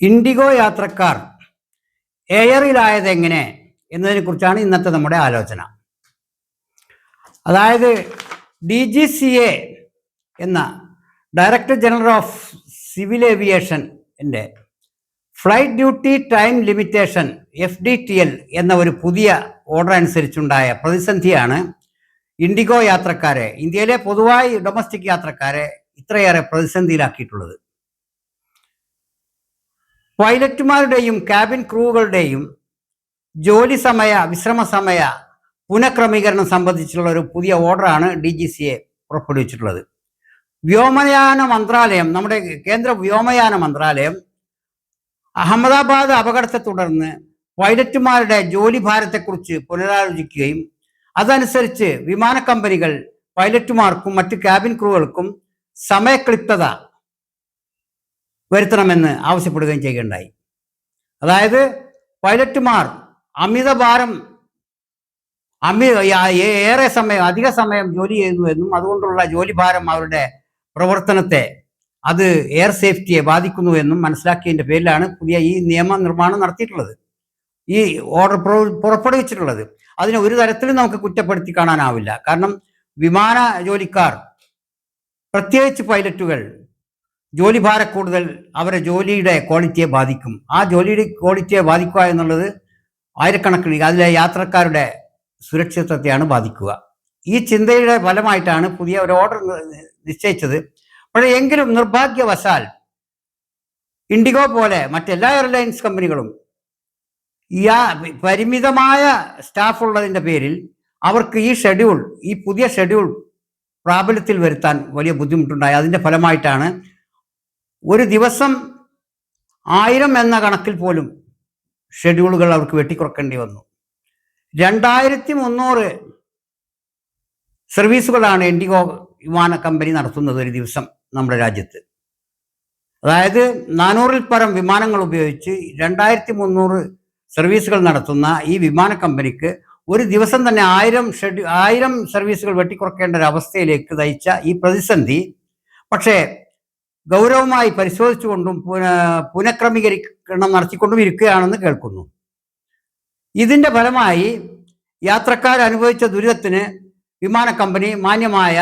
IndiGo യാത്രക്കാർ എയറിലായത് എങ്ങനെ എന്നതിനെ കുറിച്ചാണ് ഇന്നത്തെ നമ്മുടെ ആലോചന. അതായത് ഡി ജി സി എ എന്ന director general of civil aviation എന്റെ flight duty time limitation F D T L എന്ന ഒരു പുതിയ ഓർഡർ അനുസരിച്ചുണ്ടായ പ്രതിസന്ധിയാണ് ഇൻഡിഗോ യാത്രക്കാരെ ഇന്ത്യയിലെ പൊതുവായി ഡൊമസ്റ്റിക് യാത്രക്കാരെ ഇത്രയേറെ പ്രതിസന്ധിയിലാക്കിയിട്ടുള്ളത്. പൈലറ്റുമാരുടെയും ക്യാബിൻ ക്രൂകളുടെയും ജോലി സമയ വിശ്രമ സമയ പുനഃക്രമീകരണം സംബന്ധിച്ചുള്ള ഒരു പുതിയ ഓർഡറാണ് ഡി ജി സി എ പുറപ്പെടുവിച്ചിട്ടുള്ളത്. വ്യോമയാന മന്ത്രാലയം നമ്മുടെ കേന്ദ്ര വ്യോമയാന മന്ത്രാലയം അഹമ്മദാബാദ് അപകടത്തെ തുടർന്ന് പൈലറ്റുമാരുടെ ജോലി ഭാരത്തെക്കുറിച്ച് പുനരാലോചിക്കുകയും അതനുസരിച്ച് വിമാന കമ്പനികൾ പൈലറ്റുമാർക്കും മറ്റ് ക്യാബിൻ ക്രൂകൾക്കും സമയക്ലിപ്തത വരുത്തണമെന്ന് ആവശ്യപ്പെടുകയും ചെയ്യുകയുണ്ടായി. അതായത് പൈലറ്റുമാർ അമിതഭാരം അമി ഏറെ സമയം അധിക സമയം ജോലി ചെയ്യുന്നു എന്നും അതുകൊണ്ടുള്ള ജോലി ഭാരം അവരുടെ പ്രവർത്തനത്തെ അത് എയർ സേഫ്റ്റിയെ ബാധിക്കുന്നു എന്നും മനസ്സിലാക്കിയതിന്റെ പേരിലാണ് പുതിയ ഈ നിയമ നിർമ്മാണം നടത്തിയിട്ടുള്ളത്. ഈ ഓർഡർ പുറ- പുറപ്പെടുവിച്ചിട്ടുള്ളത്. അതിനെ ഒരു തരത്തിലും നമുക്ക് കുറ്റപ്പെടുത്തി കാണാനാവില്ല. കാരണം വിമാന ജോലിക്കാർ പ്രത്യേകിച്ച് പൈലറ്റുകൾ ജോലി ഭാരം കൂടുതൽ അവരെ ജോലിയുടെ ക്വാളിറ്റിയെ ബാധിക്കും. ആ ജോലിയുടെ ക്വാളിറ്റിയെ ബാധിക്കുക എന്നുള്ളത് ആയിരക്കണക്കിന് അതിലെ യാത്രക്കാരുടെ സുരക്ഷിതത്വത്തെയാണ് ബാധിക്കുക. ഈ ചിന്തയുടെ ഫലമായിട്ടാണ് പുതിയ ഒരു ഓർഡർ നിശ്ചയിച്ചത്. പക്ഷേ എങ്കിലും നിർഭാഗ്യവശാൽ ഇൻഡിഗോ പോലെ മറ്റെല്ലാ എയർലൈൻസ് കമ്പനികളും യാ പരിമിതമായ സ്റ്റാഫ് ഉള്ളതിന്റെ പേരിൽ അവർക്ക് ഈ ഷെഡ്യൂൾ ഈ പുതിയ ഷെഡ്യൂൾ പ്രാബല്യത്തിൽ വരുത്താൻ വലിയ ബുദ്ധിമുട്ടുണ്ടായി. അതിന്റെ ഫലമായിട്ടാണ് ഒരു ദിവസം ആയിരം എന്ന കണക്കിൽ പോലും ഷെഡ്യൂളുകൾ അവർക്ക് വെട്ടിക്കുറക്കേണ്ടി വന്നു. രണ്ടായിരത്തി മുന്നൂറ് സർവീസുകളാണ് ഇൻഡിഗോ വിമാന കമ്പനി നടത്തുന്നത് ഒരു ദിവസം നമ്മുടെ രാജ്യത്ത്. അതായത് നാനൂറിൽ പരം വിമാനങ്ങൾ ഉപയോഗിച്ച് രണ്ടായിരത്തി മുന്നൂറ് സർവീസുകൾ നടത്തുന്ന ഈ വിമാന കമ്പനിക്ക് ഒരു ദിവസം തന്നെ ആയിരം ഷെഡ്യൂ ആയിരം സർവീസുകൾ വെട്ടിക്കുറക്കേണ്ട ഒരു അവസ്ഥയിലേക്ക് നയിച്ച ഈ പ്രതിസന്ധി. പക്ഷേ ഗൗരവമായി പരിശോധിച്ചുകൊണ്ടും പുന പുനഃക്രമീകരിക്കണം നടത്തിക്കൊണ്ടും ഇരിക്കുകയാണെന്ന് കേൾക്കുന്നു. ഇതിന്റെ ഫലമായി യാത്രക്കാർ അനുഭവിച്ച ദുരിതത്തിന് വിമാന കമ്പനി മാന്യമായ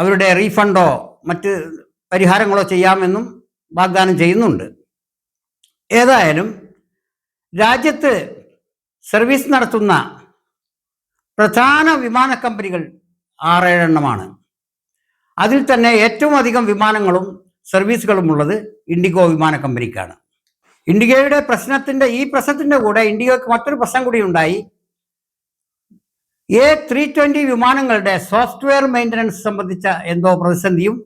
അവരുടെ റീഫണ്ടോ മറ്റ് പരിഹാരങ്ങളോ ചെയ്യാമെന്നും വാഗ്ദാനം ചെയ്യുന്നുണ്ട്. ഏതായാലും രാജ്യത്ത് സർവീസ് നടത്തുന്ന പ്രധാന വിമാന കമ്പനികൾ ആറേഴെണ്ണമാണ്. അതിൽ തന്നെ ഏറ്റവും അധികം വിമാനങ്ങളും സർവീസുകളും ഉള്ളത് ഇൻഡിഗോ വിമാന കമ്പനിക്കാണ്. ഇൻഡിഗോയുടെ പ്രശ്നത്തിന്റെ ഈ പ്രശ്നത്തിന്റെ കൂടെ ഇൻഡിഗോയ്ക്ക് മറ്റൊരു പ്രശ്നം കൂടി ഉണ്ടായി. എ ത്രീ ട്വന്റി വിമാനങ്ങളുടെ സോഫ്റ്റ്വെയർ മെയിന്റനൻസ് സംബന്ധിച്ച എന്തോ പ്രതിസന്ധിയും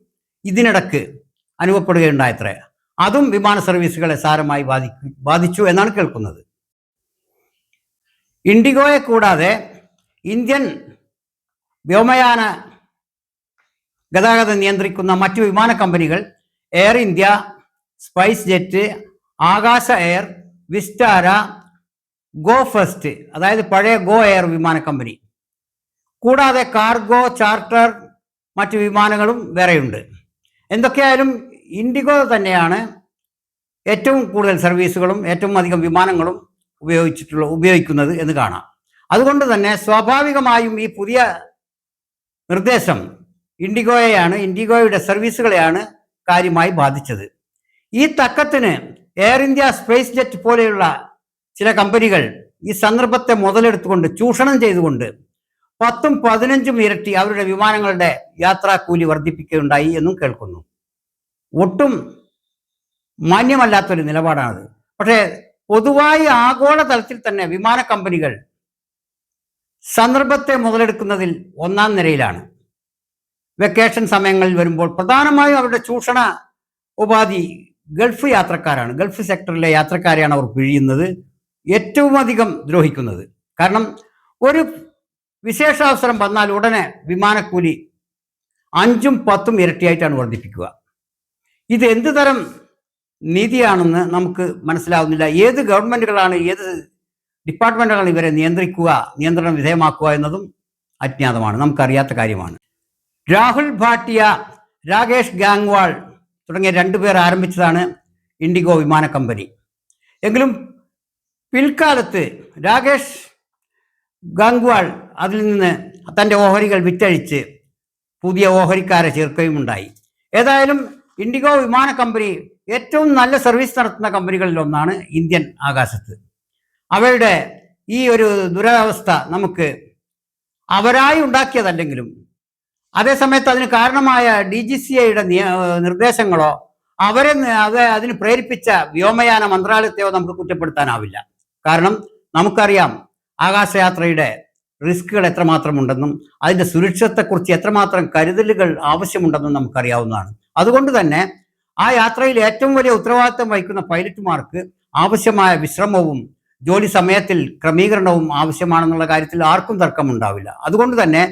ഇതിനിടക്ക് അനുഭവപ്പെടുകയുണ്ടായത്രേ. അതും വിമാന സർവീസുകളെ സാരമായി ബാധി ബാധിച്ചു എന്നാണ് കേൾക്കുന്നത്. ഇൻഡിഗോയെ കൂടാതെ ഇന്ത്യൻ വ്യോമയാന ഗതാഗതം നിയന്ത്രിക്കുന്ന മറ്റു വിമാന കമ്പനികൾ Air India SpiceJet Akasa Air Vistara Go First അതായത് പഴയ ഗോ എയർ വിമാന കമ്പനി. കൂടാതെ കാർഗോ ചാർട്ടർ മറ്റു വിമാനങ്ങളും വേറെയുണ്ട്. എന്തൊക്കെയായാലും ഇൻഡിഗോ തന്നെയാണ് ഏറ്റവും കൂടുതൽ സർവീസുകളും ഏറ്റവും അധികം വിമാനങ്ങളും ഉപയോഗിച്ചിട്ടുള്ള ഉപയോഗിക്കുന്നത് എന്ന് കാണാം. അതുകൊണ്ട് തന്നെ സ്വാഭാവികമായും ഈ പുതിയ നിർദ്ദേശം ഇൻഡിഗോയെയാണ് ഇൻഡിഗോയുടെ സർവീസുകളെയാണ് കാര്യമായി ബാധിച്ചത്. ഈ തക്കത്തിന് എയർ ഇന്ത്യ സ്പേസ് ജെറ്റ് പോലെയുള്ള ചില കമ്പനികൾ ഈ സന്ദർഭത്തെ മുതലെടുത്തുകൊണ്ട് ചൂഷണം ചെയ്തുകൊണ്ട് പത്തും പതിനഞ്ചും ഇരട്ടി അവരുടെ വിമാനങ്ങളുടെ യാത്രാക്കൂലി വർദ്ധിപ്പിക്കുകയുണ്ടായി എന്നും കേൾക്കുന്നു. ഒട്ടും മാന്യമല്ലാത്തൊരു നിലപാടാണത്. പക്ഷേ പൊതുവായി ആഗോള തലത്തിൽ തന്നെ വിമാന കമ്പനികൾ സന്ദർഭത്തെ മുതലെടുക്കുന്നതിൽ ഒന്നാം നിരയിലാണ്. വെക്കേഷൻ സമയങ്ങളിൽ വരുമ്പോൾ പ്രധാനമായും അവരുടെ ചൂഷണ ഉപാധി ഗൾഫ് യാത്രക്കാരാണ്. ഗൾഫ് സെക്ടറിലെ യാത്രക്കാരെയാണ് അവർ പിഴിയുന്നത് ഏറ്റവും അധികം ദ്രോഹിക്കുന്നത്. കാരണം ഒരു വിശേഷാവസരം വന്നാൽ ഉടനെ വിമാനക്കൂലി അഞ്ചും പത്തും ഇരട്ടിയായിട്ടാണ് വർദ്ധിപ്പിക്കുക. ഇത് എന്ത് തരം നീതിയാണെന്ന് നമുക്ക് മനസ്സിലാവുന്നില്ല. ഏത് ഗവൺമെന്റുകളാണ് ഏത് ഡിപ്പാർട്ട്മെന്റുകളാണ് ഇവരെ നിയന്ത്രിക്കുക നിയന്ത്രണം വിധേയമാക്കുക എന്നതും അജ്ഞാതമാണ്. നമുക്കറിയാത്ത കാര്യമാണ്. രാഹുൽ ഭാട്ടിയ രാകേഷ് ഗാങ്വാൾ തുടങ്ങിയ രണ്ടുപേർ ആരംഭിച്ചതാണ് ഇൻഡിഗോ വിമാന കമ്പനി. എങ്കിലും പിൽക്കാലത്ത് രാകേഷ് ഗാങ്വാൾ അതിൽ നിന്ന് തന്റെ ഓഹരികൾ വിറ്റഴിച്ച് പുതിയ ഓഹരിക്കാരെ ചേർക്കുകയുമുണ്ടായി. ഏതായാലും ഇൻഡിഗോ വിമാന കമ്പനി ഏറ്റവും നല്ല സർവീസ് നടത്തുന്ന കമ്പനികളിൽ ഒന്നാണ് ഇന്ത്യൻ ആകാശത്ത്. അവരുടെ ഈ ഒരു ദുരവസ്ഥ നമുക്ക് അവരായി ഉണ്ടാക്കിയതല്ലെങ്കിലും അതേസമയത്ത് അതിന് കാരണമായ ഡി ജി സി ഐയുടെ നിർദ്ദേശങ്ങളോ അവരെ അത് അതിന് പ്രേരിപ്പിച്ച വ്യോമയാന മന്ത്രാലയത്തെയോ നമുക്ക് കുറ്റപ്പെടുത്താനാവില്ല. കാരണം നമുക്കറിയാം ആകാശയാത്രയുടെ റിസ്കുകൾ എത്രമാത്രം ഉണ്ടെന്നും അതിന്റെ സുരക്ഷത്തെക്കുറിച്ച് എത്രമാത്രം കരുതലുകൾ ആവശ്യമുണ്ടെന്നും നമുക്കറിയാവുന്നതാണ്. അതുകൊണ്ട് തന്നെ ആ യാത്രയിൽ ഏറ്റവും വലിയ ഉത്തരവാദിത്തം വഹിക്കുന്ന പൈലറ്റുമാർക്ക് ആവശ്യമായ വിശ്രമവും ജോലി സമയത്തിൽ ക്രമീകരണവും ആവശ്യമാണെന്നുള്ള കാര്യത്തിൽ ആർക്കും തർക്കമുണ്ടാവില്ല. അതുകൊണ്ട് തന്നെ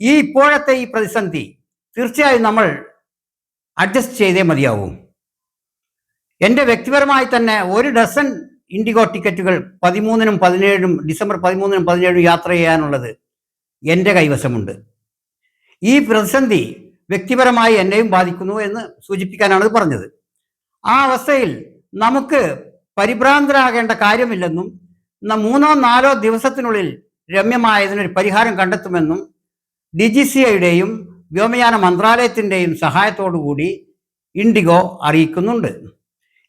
ഈ ഇപ്പോഴത്തെ ഈ പ്രതിസന്ധി തീർച്ചയായും നമ്മൾ അഡ്ജസ്റ്റ് ചെയ്തേ മതിയാവും. എന്റെ വ്യക്തിപരമായി തന്നെ ഒരു ഡസൻ ഇൻഡിഗോ ടിക്കറ്റുകൾ പതിമൂന്നിനും പതിനേഴിനും ഡിസംബർ പതിമൂന്നിനും പതിനേഴിനും യാത്ര ചെയ്യാനുള്ളത് എന്റെ കൈവശമുണ്ട്. ഈ പ്രതിസന്ധി വ്യക്തിപരമായി എന്നെയും ബാധിക്കുന്നു എന്ന് സൂചിപ്പിക്കാനാണ് പറഞ്ഞത്. ആ അവസ്ഥയിൽ നമുക്ക് പരിഭ്രാന്തരാകേണ്ട കാര്യമില്ലെന്നും മൂന്നോ നാലോ ദിവസത്തിനുള്ളിൽ രമ്യമായതിനൊരു പരിഹാരം കണ്ടെത്തുമെന്നും ഡി ജി സി ഐയുടെയും വ്യോമയാന മന്ത്രാലയത്തിന്റെയും സഹായത്തോടുകൂടി ഇൻഡിഗോ അറിയിക്കുന്നുണ്ട്.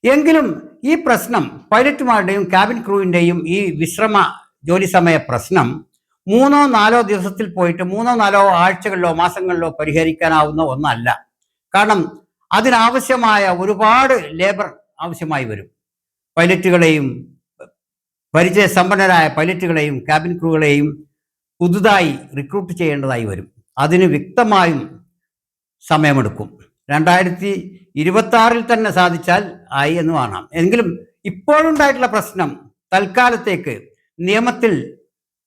എങ്കിലും ഈ പ്രശ്നം പൈലറ്റുമാരുടെയും ക്യാബിൻ ക്രൂവിന്റെയും ഈ വിശ്രമ ജോലി സമയ പ്രശ്നം മൂന്നോ നാലോ ദിവസത്തിൽ പോയിട്ട് മൂന്നോ നാലോ ആഴ്ചകളിലോ മാസങ്ങളിലോ പരിഹരിക്കാനാവുന്ന ഒന്നല്ല. കാരണം അതിനാവശ്യമായ ഒരുപാട് ലേബർ ആവശ്യമായി വരും. പൈലറ്റുകളെയും പരിചയസമ്പന്നരായ പൈലറ്റുകളെയും ക്യാബിൻ ക്രൂകളെയും പുതുതായി റിക്രൂട്ട് ചെയ്യേണ്ടതായി വരും. അതിന് വ്യക്തമായും സമയമെടുക്കും. രണ്ടായിരത്തി ഇരുപത്തി തന്നെ സാധിച്ചാൽ ആയി എന്ന് കാണാം. എങ്കിലും ഇപ്പോഴുണ്ടായിട്ടുള്ള പ്രശ്നം തൽക്കാലത്തേക്ക് നിയമത്തിൽ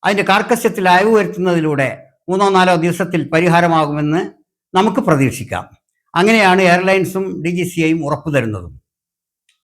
അതിന്റെ കാർക്കശ്യത്തിൽ അയവ് വരുത്തുന്നതിലൂടെ മൂന്നോ നാലോ ദിവസത്തിൽ പരിഹാരമാകുമെന്ന് നമുക്ക് പ്രതീക്ഷിക്കാം. അങ്ങനെയാണ് എയർലൈൻസും ഡി ജി സി ഐയും ഉറപ്പു തരുന്നതും